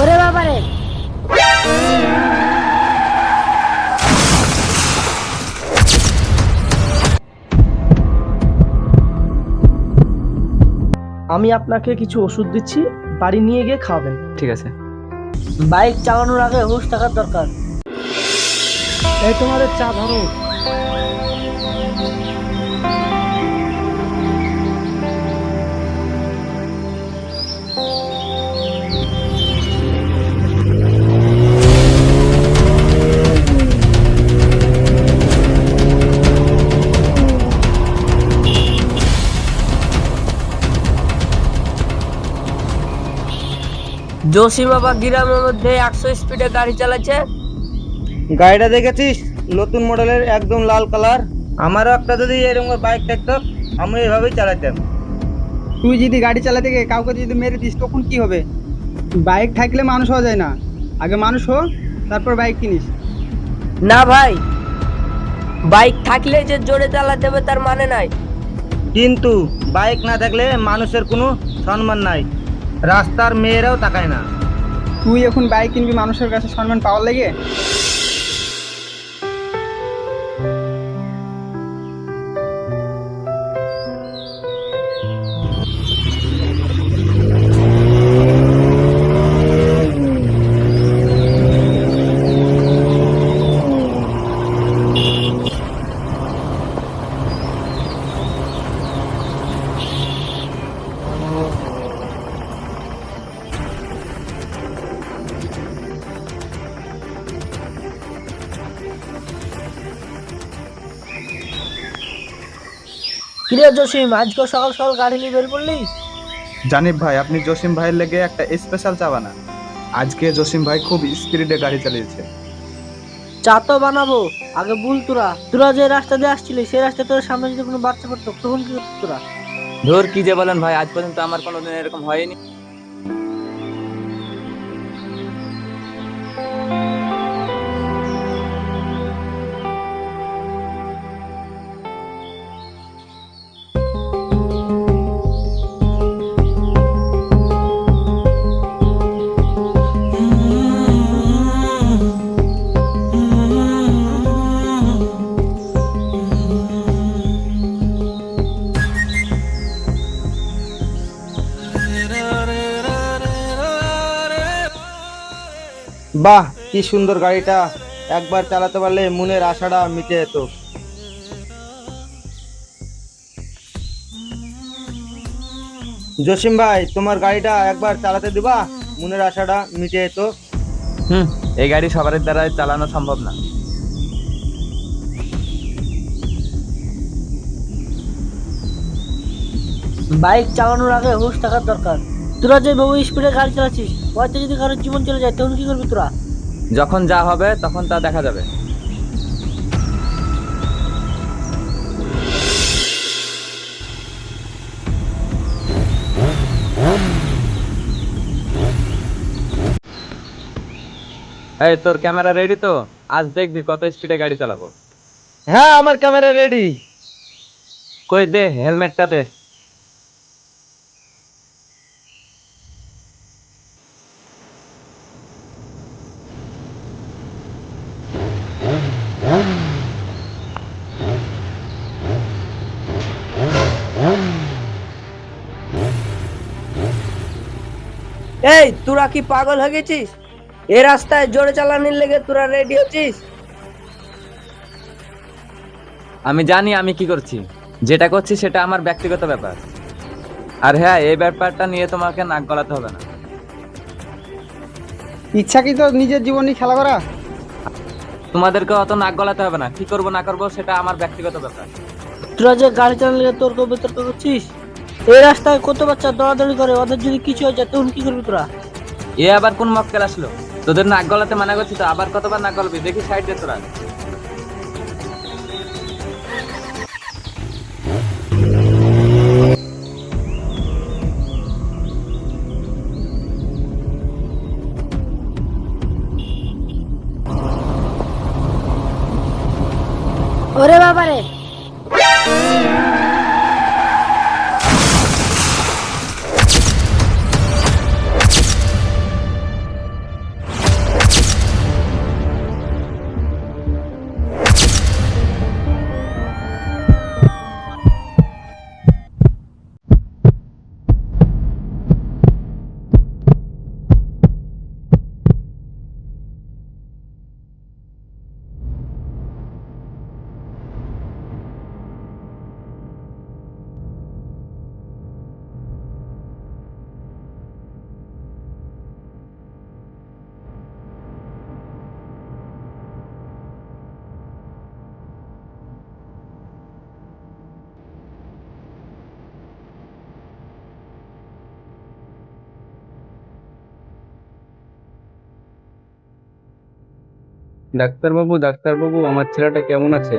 ওরে বাবারে। আমি আপনাকে কিছু ওষুধ দিচ্ছি বাড়ি নিয়ে গিয়ে খাওয়াবেন। ঠিক আছে। বাইক চালানোর আগে হুশ থাকার দরকার। এই তোমাদের চা ধরো। জোশী বাবা গ্রামের মধ্যে একশো স্পিডে গাড়ি চালাচ্ছে। গাড়িটা দেখেছিস? নতুন মডেলের একদম লাল কালার। আমারও একটা যদি এরকম বাইক থাকতো আমি এভাবেই চালাতাম। তুই যদি গাড়ি চালাতে গিয়ে কাউকে যদি মেরে দিস তখন কি হবে? বাইক থাকলে মানুষ হওয়া যায় না। আগে মানুষ হো তারপর বাইক কিনিস। না ভাই বাইক থাকলে যে জোরে চালাতে হবে তার মানে নাই। কিন্তু বাইক না থাকলে মানুষের কোনো সম্মান নাই। রাস্তার মেয়েরাও তাকায় না। তুই এখন বাইক কিনবি মানুষের কাছে সম্মান পাওয়ার লাগে? কিরে জসিম আজকে সকাল সকাল গাড়ি নিয়ে বের পড়লি? জানিব ভাই আপনি জসিম ভাইয়ের লেগে একটা স্পেশাল চা বানান। আজকে জসিম ভাই খুব স্পিডে গাড়ি চালিয়েছে। চা তো বানাবো আগে বল তোরা। তোরা যে রাস্তা দিয়ে আসছিলি সেই রাস্তা তোর সামনে যদি কোনো বাচ্চা পড়তো তখন কি করতো তোরা? ধর কি যে বলেন ভাই আজ পর্যন্ত আমার কোনোদিন এরকম হয়নি। বাহ কি সুন্দর গাড়িটা। একবার চালাতে পারলে মনের আশাটা মিটে যেত। জসিম ভাই তোমার গাড়িটা একবার চালাতে দিবা? মনের আশাটা মিটে যেত। হুম এই গাড়ি সবার দ্বারা চালানো সম্ভব না। বাইক চালানোর আগে হুশ থাকার দরকার। তোরা যে বহু স্পিডে গাড়ি চালাচ্ছিস হয়তো যদি কারোর জীবন চলে যায় তখন কি করবি তোরা? যখন যা হবে তখন তা দেখা যাবে। এই তোর ক্যামেরা রেডি তো? আজ দেখবি কত স্পিডে গাড়ি চালাবো। হ্যাঁ আমার ক্যামেরা রেডি কই দে হেলমেটটা দে। এই তোরা কি পাগল হয়ে গেছিস? এ রাস্তায় জোরে চালানোর লেগে তোরা রেডি হচ্ছিস? আমি জানি আমি কি করছি। যেটা করছি সেটা আমার ব্যক্তিগত ব্যাপার। আর হ্যাঁ এই ব্যাপারটা নিয়ে তোমাকে নাক গলাতে হবে না। ইচ্ছা কি তো নিজের জীবনে খেলা করা? তোমাদেরকে অত নাক গলাতে হবে না। কি করব না করব সেটা আমার ব্যক্তিগত ব্যাপার। তোরা যে গাড়ি চালানোর লেগে তর্ক বিতর্ক করছিস এই রাস্তায় কত বাচ্চা দৌড়াদৌড়ি করে? ওদের যদি কিছু হয়ে যায় তখন কি করবি তোরা? এ আবার কোন মক্কেল আসলো? তোদের নাক গলাতে মানা করছি তো আবার কতবার নাক গলাবি? দেখি সাইড দে তোরা। ওরে বাবারে ডাক্তারবাবু ডাক্তারবাবু, আমার ছেলেটা কেমন আছে?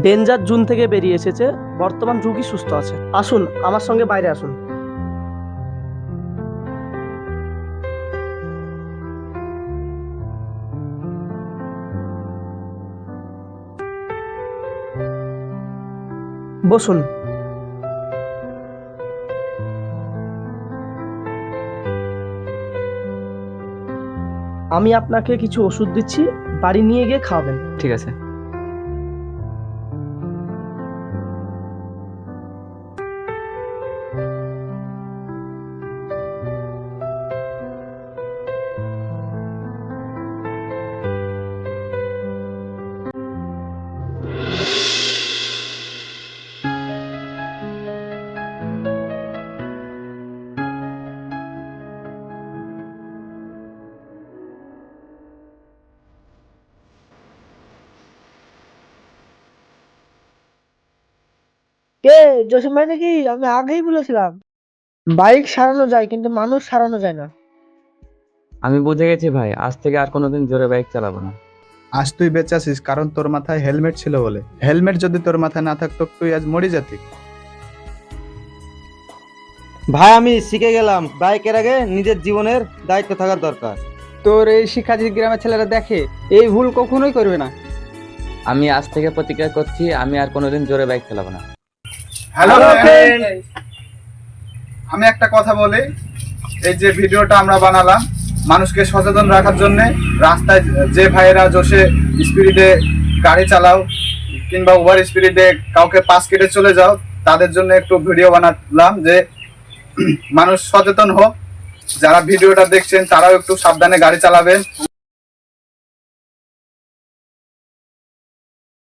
ডেঞ্জার জুন থেকে বেরিয়ে এসেছে, বর্তমান রুগী সুস্থ আছে। আসুন, আমার সঙ্গে বাইরে আসুন। বসুন। আমি আপনাকে কিছু ওষুধ দিচ্ছি বাড়ি নিয়ে গিয়ে খাওয়াবেন। ঠিক আছে। কে? জসিম ভাই নাকি? আমি আগেই বলেছিলাম। বাইক সারানো যায় কিন্তু মানুষ সারানো যায় না। আমি বুঝে গেছি ভাই আজ থেকে আর কোনোদিন জোরে বাইক চালাবো না। আজ তুই বেঁচে আছিস কারণ তোর মাথায় হেলমেট ছিল বলে। হেলমেট যদি তোর মাথায় না থাকতো তুই আজ মরে যেতি। ভাই আমি শিখে গেলাম বাইকের আগে নিজের জীবনের দায়িত্ব থাকার দরকার। তোর এই শিক্ষা যদি গ্রামের ছেলেরা দেখে এই ভুল কখনোই করবে না। আমি আজ থেকে প্রতিজ্ঞা করছি আমি আর কোনোদিন জোরে বাইক চালাবো না। হ্যালো আমি একটা কথা বলি এই যে ভিডিওটা আমরা বানালাম মানুষকে সচেতন রাখার জন্য রাস্তায় যে ভাইয়েরা জোশে স্পিডে গাড়ি চালাও কিংবা ওভার স্পিডে কাউকে পাস কেটে চলে যাও তাদের জন্য একটু ভিডিও বানালাম যে মানুষ সচেতন হোক যারা ভিডিওটা দেখছেন তারাও একটু সাবধানে গাড়ি চালাবেন।